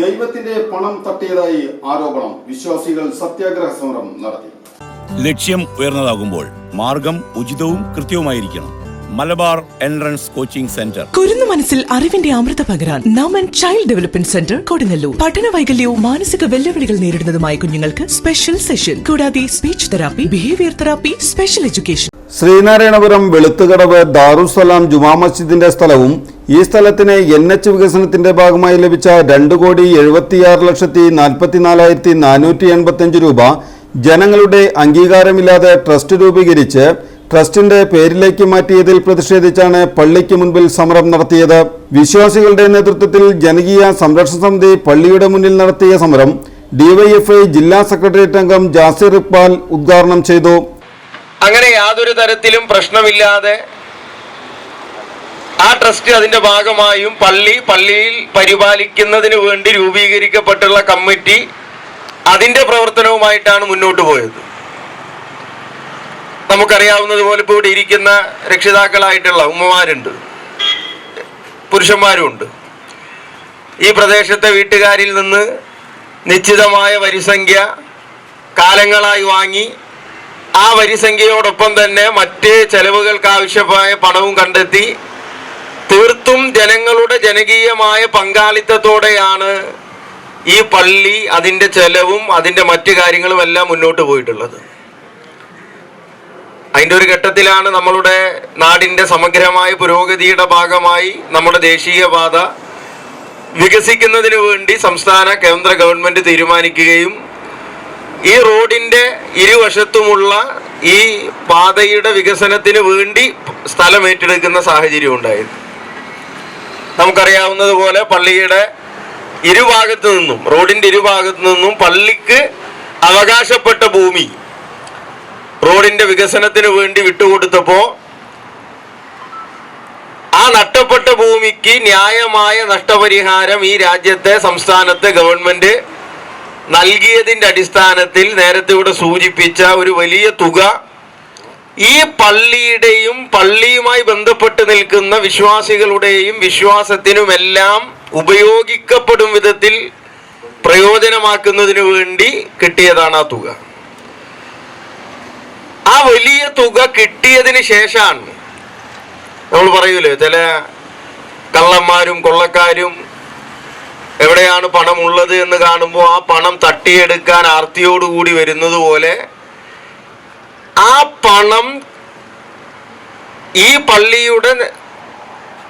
ദൈവത്തിന്റെ പണം തട്ടിയതായി ആരോപണം വിശ്വാസികൾ സത്യാഗ്രഹ സമരം നടത്തി. ലക്ഷ്യം ഉയർന്നതാകുമ്പോൾ മാർഗം ഉചിതവും കൃത്യവുമായിരിക്കണം. Malabar entrance coaching centre. കുരുന്നു മനസ്സിൽ അറിവിന്റെ അമൃത പകരാൻ Naman child development centre Kodungallur. പഠന വൈകല്യവും മാനസിക വെല്ലുവിളികൾ നേരിടുന്നതുമായ കുഞ്ഞുങ്ങൾക്ക് സ്പെഷ്യൽ സെഷൻ കൂടാതെ speech therapy behaviour therapy special education Sreenarayanapuram Veluthukadavu Darussalam ജുമാ മസ്ജിദിന്റെ സ്ഥലവും ഈ സ്ഥലത്തിന് എൻ എച്ച് വികസനത്തിന്റെ ഭാഗമായി ലഭിച്ച രണ്ട് കോടി എഴുപത്തിയാറ് ലക്ഷത്തി നാൽപ്പത്തിനാലായിരത്തി നാനൂറ്റി എൺപത്തിയഞ്ച് രൂപ ജനങ്ങളുടെ അംഗീകാരമില്ലാതെ ട്രസ്റ്റ് രൂപീകരിച്ച് ട്രസ്റ്റിന്റെ പേരിലേക്ക് മാറ്റിയതിൽ പ്രതിഷേധിച്ചാണ് പള്ളിക്ക് മുൻപിൽ സമരം നടത്തിയത്. വിശ്വാസികളുടെ നേതൃത്വത്തിൽ ജനകീയ സംരക്ഷണ സമിതി പള്ളിയുടെ മുന്നിൽ നടത്തിയ സമരം ഡിവൈഎഫ്ഐ ജില്ലാ സെക്രട്ടേറിയറ്റ് അംഗം ജാസിർ ഇക്ബാൽ ഉദ്ഘാടനം ചെയ്തു. അങ്ങനെ യാതൊരു തരത്തിലും പ്രശ്നമില്ലാതെ ആ ട്രസ്റ്റ് അതിന്റെ ഭാഗമായും പള്ളി പള്ളിയിൽ പരിപാലിക്കുന്നതിന് വേണ്ടി രൂപീകരിക്കപ്പെട്ടുള്ള കമ്മിറ്റി അതിന്റെ പ്രവർത്തനവുമായിട്ടാണ് മുന്നോട്ട് പോയത്. നമുക്കറിയാവുന്നത് പോലെ ഇപ്പോൾ ഇവിടെ ഇരിക്കുന്ന രക്ഷിതാക്കളായിട്ടുള്ള ഉമ്മമാരുണ്ട് പുരുഷന്മാരുണ്ട് ഈ പ്രദേശത്തെ വീട്ടുകാരിൽ നിന്ന് നിശ്ചിതമായ വരിസംഖ്യ കാലങ്ങളായി വാങ്ങി ആ വരിസംഖ്യയോടൊപ്പം തന്നെ മറ്റ് ചെലവുകൾക്ക് ആവശ്യമായ പണവും കണ്ടെത്തി തീർത്തും ജനങ്ങളുടെ ജനകീയമായ പങ്കാളിത്തത്തോടെയാണ് ഈ പള്ളി അതിന്റെ ചെലവും അതിന്റെ മറ്റു കാര്യങ്ങളും എല്ലാം മുന്നോട്ട് പോയിട്ടുള്ളത്. അതിന്റെ ഒരു ഘട്ടത്തിലാണ് നമ്മളുടെ നാടിന്റെ സമഗ്രമായ പുരോഗതിയുടെ ഭാഗമായി നമ്മുടെ ദേശീയപാത വികസിക്കുന്നതിന് വേണ്ടി സംസ്ഥാന കേന്ദ്ര ഗവൺമെന്റ് തീരുമാനിക്കുകയും ഈ റോഡിന്റെ ഇരുവശത്തുമുള്ള ഈ പാതയുടെ വികസനത്തിന് വേണ്ടി സ്ഥലം ഏറ്റെടുക്കുന്ന സാഹചര്യം ഉണ്ടായത് നമുക്കറിയാവുന്നതുപോലെ പള്ളിയുടെ ഇരുഭാഗത്തു നിന്നും റോഡിന്റെ ഇരുഭാഗത്തു നിന്നും പള്ളിക്ക് അവകാശപ്പെട്ട ഭൂമി റോഡിന്റെ വികസനത്തിന് വേണ്ടി വിട്ടുകൊടുത്തപ്പോ ആ നഷ്ടപ്പെട്ട ഭൂമിക്ക് ന്യായമായ നഷ്ടപരിഹാരം ഈ രാജ്യത്തെ സംസ്ഥാനത്തെ ഗവൺമെന്റ് നൽകിയതിന്റെ അടിസ്ഥാനത്തിൽ നേരത്തെ ഇവിടെ സൂചിപ്പിച്ച ഒരു വലിയ തുക ഈ പള്ളിയുടെയും പള്ളിയുമായി ബന്ധപ്പെട്ട് നിൽക്കുന്ന വിശ്വാസികളുടെയും വിശ്വാസത്തിനുമെല്ലാം ഉപയോഗിക്കപ്പെടും വിധത്തിൽ പ്രയോജനമാക്കുന്നതിന് വേണ്ടി കിട്ടിയതാണ് ആ തുക. ആ വലിയ തുക കിട്ടിയതിന് ശേഷമാണ് നമ്മൾ പറയൂലേ ചില കള്ളന്മാരും കൊള്ളക്കാരും എവിടെയാണ് പണം ഉള്ളത് എന്ന് കാണുമ്പോൾ ആ പണം തട്ടിയെടുക്കാൻ ആർത്തിയോടുകൂടി വരുന്നത് പോലെ ആ പണം ഈ പള്ളിയുടെ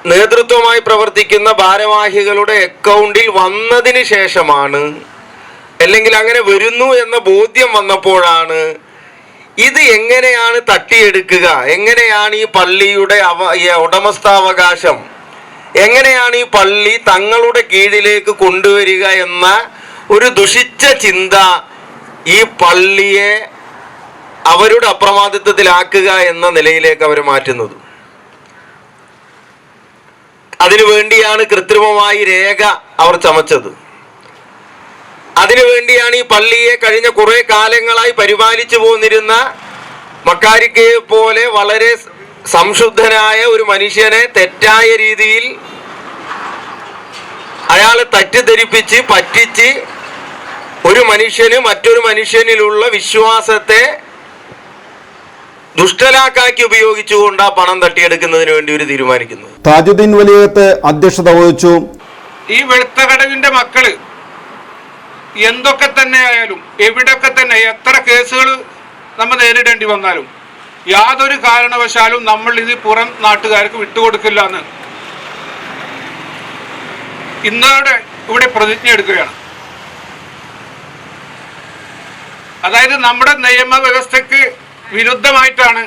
നേതൃത്വമായി പ്രവർത്തിക്കുന്ന ഭാരവാഹികളുടെ അക്കൗണ്ടിൽ വന്നതിന് ശേഷമാണ് അല്ലെങ്കിൽ അങ്ങനെ വരുന്നു എന്ന ബോധ്യം വന്നപ്പോഴാണ് ഇത് എങ്ങനെയാണ് തട്ടിയെടുക്കുക എങ്ങനെയാണ് ഈ പള്ളിയുടെ അവ ഉടമസ്ഥാവകാശം എങ്ങനെയാണ് ഈ പള്ളി തങ്ങളുടെ കീഴിലേക്ക് കൊണ്ടുവരിക എന്ന ഒരു ദുഷിച്ച ചിന്ത ഈ പള്ളിയെ അവരുടെ അപ്രമാദിത്വത്തിലാക്കുക എന്ന നിലയിലേക്ക് അവർ മാറ്റുന്നത്. അതിനുവേണ്ടിയാണ് കൃത്രിമമായി രേഖ അവർ ചമച്ചത്. അതിനുവേണ്ടിയാണ് ഈ പള്ളിയെ കഴിഞ്ഞ കുറെ കാലങ്ങളായി പരിപാലിച്ചു പോന്നിരുന്ന മക്കാരിക്കയെ പോലെ വളരെ സംശുദ്ധനായ ഒരു മനുഷ്യനെ തെറ്റായ രീതിയിൽ അയാളെ തെറ്റിദ്ധരിപ്പിച്ച് പറ്റിച്ച് ഒരു മനുഷ്യന് മറ്റൊരു മനുഷ്യനിലുള്ള വിശ്വാസത്തെ ദുഷ്ടലാക്കാക്കി ഉപയോഗിച്ചുകൊണ്ട് ആ പണം തട്ടിയെടുക്കുന്നതിന് വേണ്ടി ഒരു തീരുമാനിക്കുന്നു. താജുദ്ദീൻ വലിയത്ത് അധ്യക്ഷത വഹിച്ചു. ഈ വെളുത്തകടവിന്റെ മക്കൾ എന്തൊക്കെ തന്നെ ആയാലും എവിടെയൊക്കെ തന്നെ എത്ര കേസുകൾ നമ്മൾ നേരിടേണ്ടി വന്നാലും യാതൊരു കാരണവശാലും നമ്മൾ ഇത് പുറം നാട്ടുകാർക്ക് വിട്ടുകൊടുക്കില്ല എന്ന്. ഇന്നോടെ ഇവിടെ പ്രതിജ്ഞ എടുക്കുകയാണ്. അതായത് നമ്മുടെ നിയമവ്യവസ്ഥക്ക് വിരുദ്ധമായിട്ടാണ്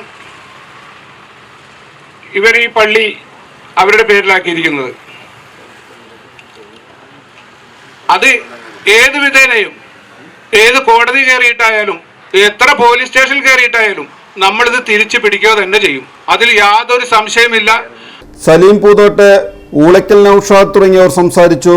ഇവർ ഈ പള്ളി അവരുടെ പേരിലാക്കിയിരിക്കുന്നത്. അത് ഏത് വിധേനയും ഏത് കോടതി കയറിയിട്ടായാലും എത്ര പോലീസ് സ്റ്റേഷനിൽ കയറിയിട്ടായാലും നമ്മളിത് തിരിച്ചു പിടിക്കുക തന്നെ ചെയ്യും. അതിൽ യാതൊരു സംശയമില്ല സലീം പൂതോട്ട് ഊളയ്ക്കൽ നൌഷാദ് തുടങ്ങിയവർ സംസാരിച്ചു.